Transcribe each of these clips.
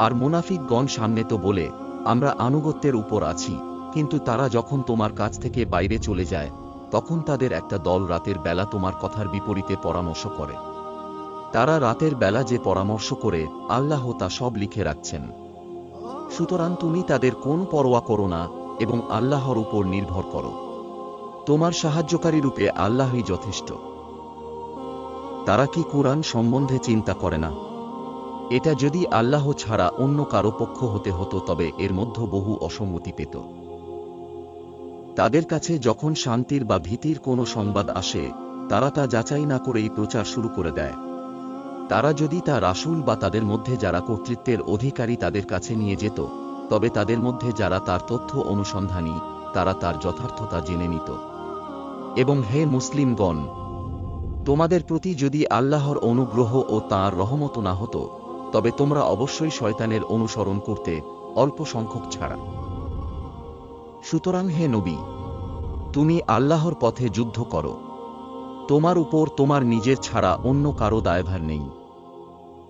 আর মুনাফিকগণ সামনে তো বলে, আমরা আনুগত্যের উপর আছি। কিন্তু তারা যখন তোমার কাছ থেকে বাইরে চলে যায়, তখন তাদের একটা দল রাতের বেলা তোমার কথার বিপরীতে পরামর্শ করে। তারা রাতের বেলা যে পরামর্শ করে, আল্লাহ তা সব লিখে রাখছেন। সুতরাং তুমি তাদের কোন পরোয়া করো না এবং আল্লাহর উপর নির্ভর করো। তোমার সাহায্যকারী রূপে আল্লাহই যথেষ্ট। তারা কি কোরআন সম্বন্ধে চিন্তা করে না? এটা যদি আল্লাহ ছাড়া অন্য কারও পক্ষ হতে হতো, তবে এর মধ্যে বহু অসম্মতি পেত। তাদের কাছে যখন শান্তির বা ভীতির কোনো সংবাদ আসে, তারা তা যাচাই না করেই প্রচার শুরু করে দেয়। তারা যদি তা রাসূল বা তাদের মধ্যে যারা কর্তৃত্বের অধিকারী তাদের কাছে নিয়ে যেত, তবে তাদের মধ্যে যারা তার তথ্য অনুসন্ধানী, তারা তার যথার্থতা জেনে নিত। এবং হে মুসলিমগণ, তোমাদের প্রতি যদি আল্লাহর অনুগ্রহ ও তাঁর রহমত না হতো তবে তোমরা অবশ্যই শয়তানের অনুসরণ করতে অল্প সংখ্যক ছাড়া। সুতরাং হে নবী, তুমি আল্লাহর পথে যুদ্ধ করো। তোমার উপর তোমার নিজের ছাড়া অন্য কারও দায়ভার নেই।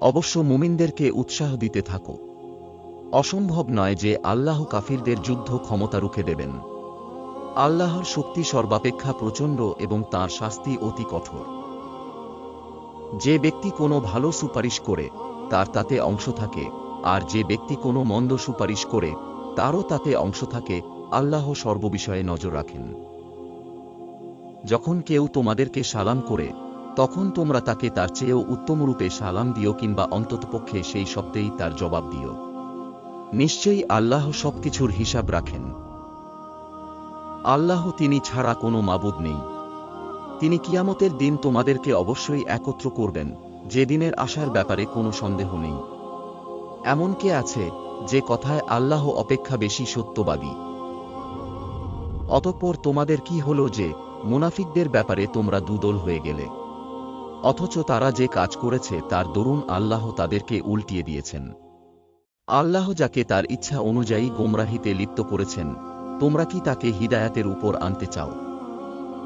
অবশ্য মুমিনদেরকে উৎসাহ দিতে থাকো। অসম্ভব নয় যে আল্লাহ কাফিরদের যুদ্ধ ক্ষমতা রুখে দেবেন। আল্লাহর শক্তি সর্বাপেক্ষা প্রচণ্ড এবং তার শাস্তি অতি কঠোর। যে ব্যক্তি কোনো ভালো সুপারিশ করে তার তাতে অংশ থাকে, আর যে ব্যক্তি কোনো মন্দ সুপারিশ করে, তারও তাতে অংশ থাকে, আল্লাহ সর্ববিষয়ে নজর রাখেন। যখন কেউ তোমাদেরকে সালাম করে, তখন তোমরা তাকে তার চেয়েও উত্তমরূপে সালাম দিও কিংবা অন্ততপক্ষে সেই শব্দেই তার জবাব দিও। নিশ্চয়ই আল্লাহ সবকিছুর হিসাব রাখেন। আল্লাহ তিনি ছাড়া কোনো মাবুদ নেই। তিনি কিয়ামতের দিন তোমাদেরকে অবশ্যই একত্র করবেন। যে দিনের আসার ব্যাপারে কোনো সন্দেহ নেই। এমন কে আছে যে কথায় আল্লাহ অপেক্ষা বেশি সত্যবাদী। অতঃপর তোমাদের কি হলো যে মুনাফিকদের ব্যাপারে তোমরা দুদল হয়ে গেলে। অথচ তারা যে কাজ করেছে তার দরুন আল্লাহ তাদেরকে উল্টিয়ে দিয়েছেন। আল্লাহ যাকে তার ইচ্ছা অনুযায়ী গোমরাহিতে লিপ্ত করেছেন, তোমরা কি তাকে হিদায়াতের উপর আনতে চাও?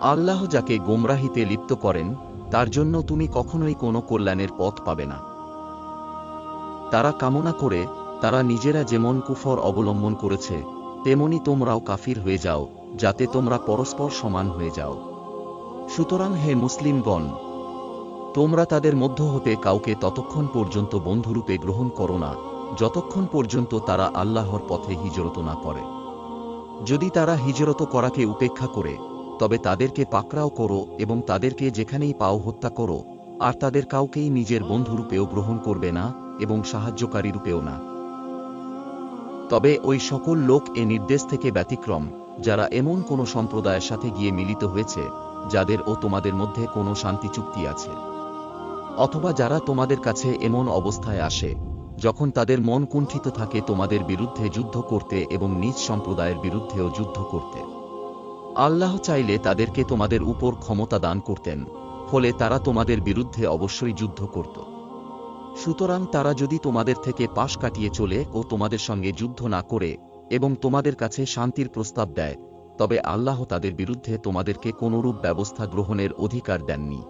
আল্লাহ যাকে গোমরাহিতে লিপ্ত করেন তার জন্য তুমি কখনোই কোনো কল্যাণের পথ পাবে না। তারা কামনা করে, তারা নিজেরা যেমন কুফর অবলম্বন করেছে, তেমনি তোমরাও কাফির হয়ে যাও, যাতে তোমরা পরস্পর সমান হয়ে যাও। সুতরাং হে মুসলিমগণ, তোমরা তাদের মধ্য হতে কাউকে ততক্ষণ পর্যন্ত বন্ধুরূপে গ্রহণ করো না, যতক্ষণ পর্যন্ত তারা আল্লাহর পথে হিজরত না করে। যদি তারা হিজরত করাকে উপেক্ষা করে তবে তাদেরকে পাকড়াও করো এবং তাদেরকে যেখানেই পাও হত্যা করো, আর তাদের কাউকেই নিজের বন্ধুরূপেও গ্রহণ করবে না এবং সাহায্যকারী রূপেও না। তবে ওই সকল লোক এ নির্দেশ থেকে ব্যতিক্রম, যারা এমন কোনো সম্প্রদায়ের সাথে গিয়ে মিলিত হয়েছে, যাদের ও তোমাদের মধ্যে কোনো শান্তি চুক্তি আছে। অথবা যারা তোমাদের কাছে এমন অবস্থায় আসে, যখন তাদের মন কুণ্ঠিত থাকে তোমাদের বিরুদ্ধে যুদ্ধ করতে এবং নিজ সম্প্রদায়ের বিরুদ্ধেও যুদ্ধ করতে। আল্লাহ চাইলে তাদেরকে তোমাদের উপর ক্ষমতা দান করতেন, ফলে তারা তোমাদের বিরুদ্ধে অবশ্যই যুদ্ধ করত। সুতরাং তারা যদি তোমাদের থেকে পাশ কাটিয়ে চলে ও তোমাদের সঙ্গে যুদ্ধ না করে এবং তোমাদের কাছে শান্তির প্রস্তাব দেয়, তবে আল্লাহ তাদের বিরুদ্ধে তোমাদেরকে কোনরূপ ব্যবস্থা গ্রহণের অধিকার দেননি।